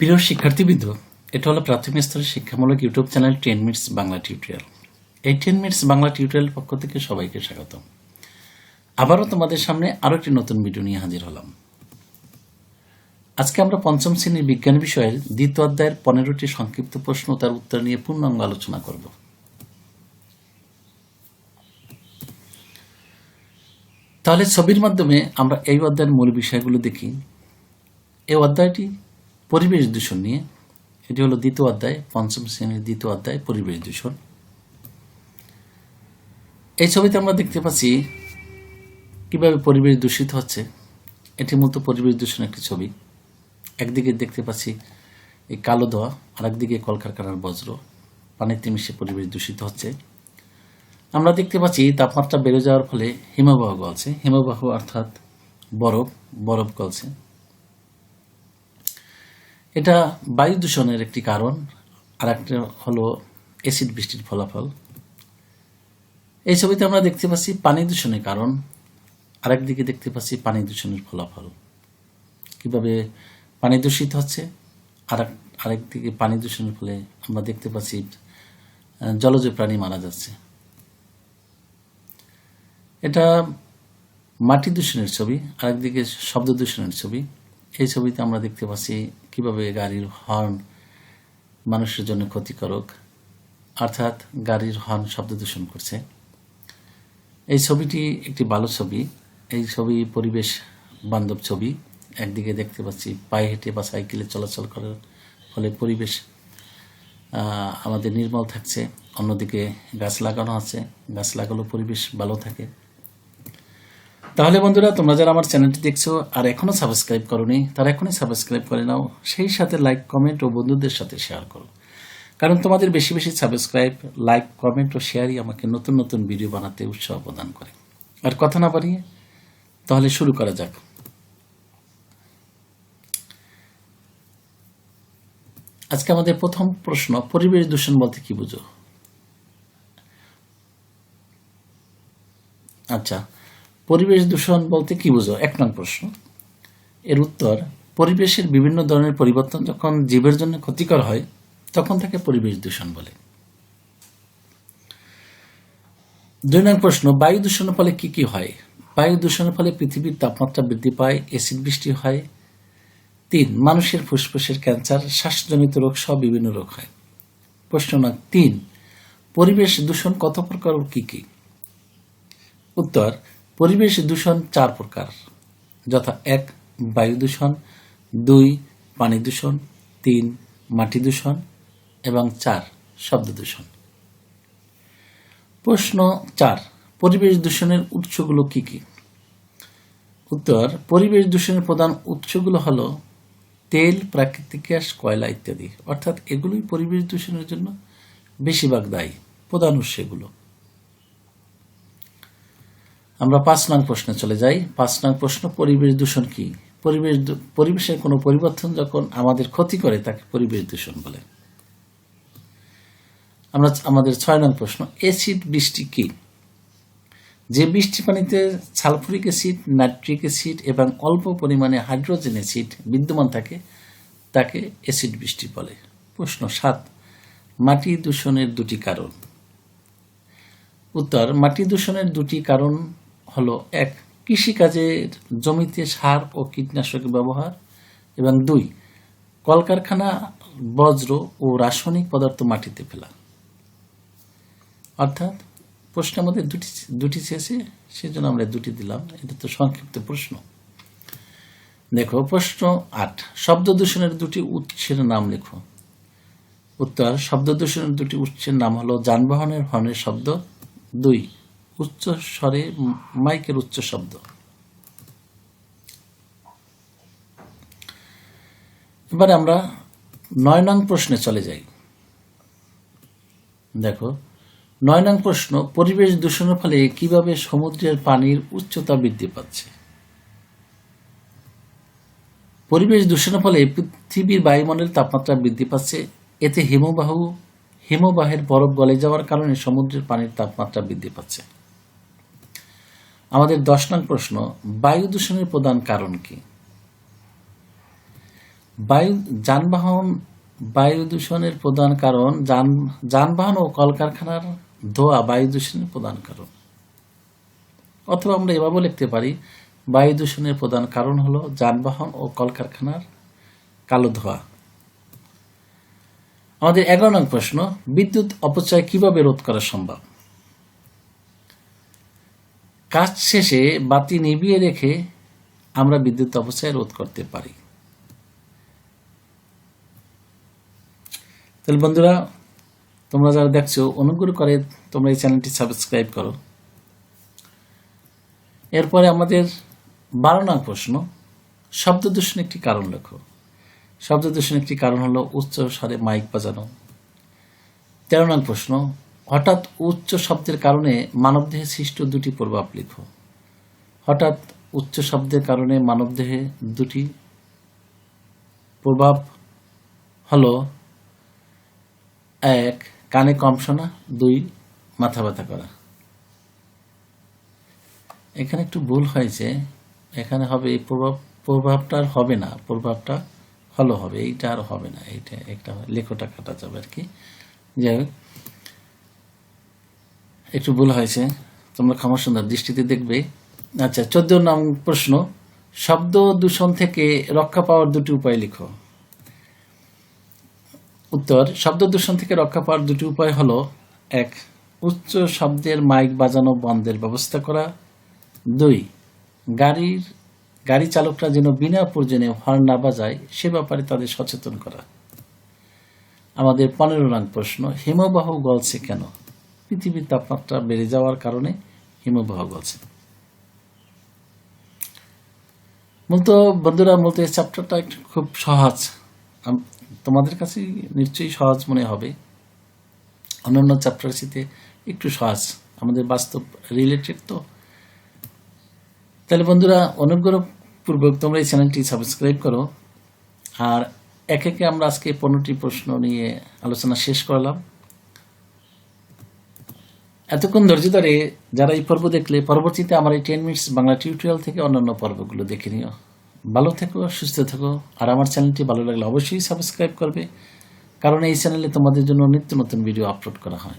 প্রিয় শিক্ষার্থীবৃন্দ, এটা হলো প্রাথমিক স্তরের শিক্ষামূলক YouTube channel ten minutes Bangla tutorial. এই টেন মিনিটস বাংলা টিউটোরিয়াল পক্ষ থেকে সবাইকে স্বাগত আবারও তোমাদের সামনে আরও একটি নতুন ভিডিও নিয়ে হাজির হলাম। আজকে আমরা পঞ্চম শ্রেণির বিজ্ঞান বিষয়ের দ্বিতীয় অধ্যায়ের পনেরোটি সংক্ষিপ্ত প্রশ্ন তার উত্তর নিয়ে পূর্ণাঙ্গ আলোচনা করব। তাহলে ছবির মাধ্যমে আমরা এই অধ্যায়ের মূল বিষয়গুলো দেখি। এই অধ্যায়টি পরিবেশ দূষণ নিয়ে, এটি হলো দ্বিতীয় অধ্যায়, পঞ্চম শ্রেণির দ্বিতীয় অধ্যায়, পরিবেশ দূষণ। এই ছবিতে আমরা দেখতে পাচ্ছি কীভাবে পরিবেশ দূষিত হচ্ছে। এটি মূলত পরিবেশ দূষণ একটি ছবি। একদিকে দেখতে পাচ্ছি এই কালো ধোয়া আর একদিকে কলকারখানার বজ্র। পানিতে মিশে পরিবেশ দূষিত হচ্ছে। আমরা দেখতে পাচ্ছি তাপমাত্রা বেড়ে যাওয়ার ফলে হিমবাহ গলছে। হিমবাহ অর্থাৎ বরফ বরফ গলছে। এটা বায়ু দূষণের একটি কারণ আর একটা হলো অ্যাসিড বৃষ্টির ফলাফল। এই ছবিতে আমরা দেখতে পাচ্ছি পানি দূষণের কারণ আরেকদিকে দেখতে পাচ্ছি পানি দূষণের ফলাফল। কীভাবে পানি দূষিত হচ্ছে আর আরেকদিকে পানি দূষণের ফলে আমরা দেখতে পাচ্ছি জলজ প্রাণী মারা যাচ্ছে। এটা মাটি দূষণের ছবি আরেকদিকে শব্দ দূষণের ছবি। এই ছবিতে আমরা দেখতে পাচ্ছি কীভাবে গাড়ির হর্ন মানুষের জন্য ক্ষতিকারক, অর্থাৎ গাড়ির হর্ন শব্দ দূষণ করছে। এই ছবিটি একটি ভালো ছবি। এই ছবি পরিবেশ বান্ধব ছবি। একদিকে দেখতে পাচ্ছি পায়ে হেঁটে বা সাইকেলে চলাচল করার ফলে পরিবেশ আমাদের নির্মল থাকছে। অন্যদিকে গাছ লাগানো আছে। গাছ লাগালেও পরিবেশ ভালো থাকে। তাহলে বন্ধুরা, তোমরা যারা আমার চ্যানেলটি দেখছ আর এখনও সাবস্ক্রাইব করোনি, তারা এখনই সাবস্ক্রাইব করে নাও। সেই সাথে লাইক কমেন্ট ও বন্ধুদের সাথে শেয়ার করো। কারণ তোমাদের বেশি বেশি সাবস্ক্রাইব লাইক কমেন্ট ও শেয়ারই আমাকে নতুন নতুন ভিডিও বানাতে উৎসাহ প্রদান করে। আর কথা না বাড়িয়ে, তাহলে শুরু করা যাক। আজকে আমাদের প্রথম প্রশ্ন, পরিবেশ দূষণ বলতে কি বুঝো? আচ্ছা পরিবেশ দূষণ বলতে কি বুঝো? এক নং প্রশ্ন। এর উত্তর, পরিবেশের বিভিন্ন ধরনের পরিবর্তন যখন জীবের জন্য ক্ষতিকর হয়, তখন তাকে পরিবেশ দূষণ বলে। দুই নং প্রশ্ন, বায়ু দূষণের ফলে কি কি হয়? বায়ু দূষণের ফলে পৃথিবীর তাপমাত্রা বৃদ্ধি পায়, অ্যাসিড বৃষ্টি হয়। তিন, মানুষের ফুসফুসের ক্যান্সার, শ্বাসজনিত রোগ সহ বিভিন্ন রোগ হয়। প্রশ্ন নং তিন, পরিবেশ দূষণ কত প্রকার কি কি? উত্তর পরিবেশ দূষণ চার প্রকার। যথা এক, বায়ু দূষণ, দুই, পানি দূষণ, তিন, মাটি দূষণ, এবং চার, শব্দ দূষণ। প্রশ্ন চার, পরিবেশ দূষণের উৎসগুলো কি কি? উত্তর, পরিবেশ দূষণের প্রধান উৎসগুলো হলো তেল, প্রাকৃতিক গ্যাস, কয়লা ইত্যাদি। অর্থাৎ এগুলোই পরিবেশ দূষণের জন্য বেশিরভাগ দায়ী, প্রধান উৎস এগুলো আমরা পাঁচ নং প্রশ্নে চলে যাই। পাঁচ নং প্রশ্ন, পরিবেশ দূষণ কি? পরিবেশ পরিবেশের কোনো পরিবর্তন যখন আমাদের ক্ষতি করে, তাকে পরিবেশ দূষণ বলে। আমরা আমাদের ছয় নং প্রশ্ন, অ্যাসিড বৃষ্টি কি? যে বৃষ্টি পানিতে সালফুরিক অ্যাসিড, নাইট্রিক অ্যাসিড এবং অল্প পরিমাণে হাইড্রোজেন অ্যাসিড বিদ্যমান থাকে, তাকে অ্যাসিড বৃষ্টি বলে। প্রশ্ন সাত, মাটি দূষণের দুটি কারণ। উত্তর, মাটি দূষণের দুটি কারণ হলো এক কৃষিকাজের জমিতে সার ও কীটনাশক ব্যবহার এবং দুই, কলকারখানা, বজ্র ও রাসায়নিক পদার্থ মাটিতে ফেলা। অর্থাৎ প্রশ্নের মধ্যে দুটি দুটি চেয়েছে, সেজন্য আমরা দুটি দিলাম। এটা তো সংক্ষিপ্ত প্রশ্ন। দেখো, প্রশ্ন আট, শব্দ দূষণের দুটি উৎসের নাম লেখো। উত্তর, শব্দ দূষণের দুটি উৎসের নাম হলো যানবাহনের হর্নের শব্দ। দুই উচ্চ স্বরে মাইকের উচ্চ শব্দ। এবারে আমরা নয় নং প্রশ্নে চলে যাই। দেখো, নয় নং প্রশ্ন, পরিবেশ দূষণের ফলে কীভাবে সমুদ্রের পানির উচ্চতা বৃদ্ধি পাচ্ছে? পরিবেশ দূষণের ফলে পৃথিবীর বায়ুমণ্ডলের তাপমাত্রা বৃদ্ধি পাচ্ছে। এতে হিমবাহ, হিমবাহের বরফ গলে যাওয়ার কারণে সমুদ্রের পানির তাপমাত্রা বৃদ্ধি পাচ্ছে। আমাদের দশ নং প্রশ্ন, বায়ু দূষণের প্রধান কারণ কি? বায়ু, যানবাহন বায়ু দূষণের প্রধান কারণ, যান, যানবাহন ও কলকারখানার ধোয়া বায়ু দূষণের প্রধান কারণ। অথবা আমরা এভাবেও লিখতে পারি, বায়ু দূষণের প্রধান কারণ হলো যানবাহন ও কলকারখানার কালো ধোঁয়া। আমাদের এগারো নং প্রশ্ন, বিদ্যুৎ অপচয় কীভাবে রোধ করা সম্ভব? কাজ শেষে বাতি নিভিয়ে রেখে আমরা বিদ্যুৎ অপচয় রোধ করতে পারি। তাহলে বন্ধুরা, তোমরা যারা দেখছ, অনুগ্রহ করে তোমরা এই চ্যানেলটি সাবস্ক্রাইব করো। এরপরে আমাদের বারো নং প্রশ্ন, শব্দ দূষণ একটি কারণ লেখো। শব্দ দূষণ একটি কারণ হলো উচ্চ স্বরে মাইক বাজানো। তেরো নং প্রশ্ন হঠাৎ উচ্চ শব্দের কারণে মানবদেহে সৃষ্ট দুটি প্রভাব লিখো হঠাৎ উচ্চ শব্দের কারণে মানবদেহে দুটি প্রভাব হলো, এক, কানে কম শোনা, দুই, মাথা ব্যথা করা। এখানে একটু ভুল হয়েছে। এখানে হবে এই প্রভাব, প্রভাবটা আর হবে না, প্রভাবটা হলো হবে, এইটা আর হবে না, এইটা একটা লেখোটা কাটা যাবে আর কি। যাই হোক একটু ভুল হয়েছে। তোমরা ক্ষমা সুন্দর দৃষ্টিতে দেখবে। আচ্ছা চোদ্দ নং প্রশ্ন, শব্দ দূষণ থেকে রক্ষা পাওয়ার দুটি উপায় লিখো। উত্তর, শব্দ দূষণ থেকে রক্ষা পাওয়ার দুটি উপায় হলো, এক, উচ্চ শব্দের মাইক বাজানো বন্ধের ব্যবস্থা করা। দুই, গাড়ির, গাড়ি চালকরা যেন বিনা প্রয়োজনে হর্ন না বাজায়, সে ব্যাপারে তাদের সচেতন করা। আমাদের পনেরো নং প্রশ্ন, হিমবাহ গলছে কেন? পৃথিবীর তাপমাত্রা বেড়ে যাওয়ার কারণে হিমবাহ গলছে মূলত বন্ধুরা মূলত এই চ্যাপ্টারটা খুব সহজ। তোমাদের কাছে নিশ্চয়ই সহজ মনে হবে। অন্যান্য চ্যাপ্টার সাথে একটু সহজ। আমাদের বাস্তব রিলেটেড তো। তাহলে বন্ধুরা অনুগ্রহপূর্বক তোমরা এই চ্যানেলটি সাবস্ক্রাইব করো। আর এক একে আমরা আজকে পনেরোটি প্রশ্ন নিয়ে আলোচনা শেষ করলাম। এতক্ষণ ধৈর্য ধরে যারা এই পর্ব দেখলে, পরবর্তীতে আমার এই টেন মিনিটস বাংলা টিউটোরিয়াল থেকে অন্যান্য পর্বগুলো দেখে নিও। ভালো থেকো, সুস্থ থেকো, আর আমার চ্যানেলটি ভালো লাগলে অবশ্যই সাবস্ক্রাইব করবে, কারণ এই চ্যানেলে তোমাদের জন্য নিত্য নতুন ভিডিও আপলোড করা হয়।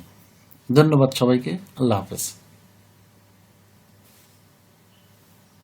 ধন্যবাদ সবাইকে, আল্লাহ হাফেজ।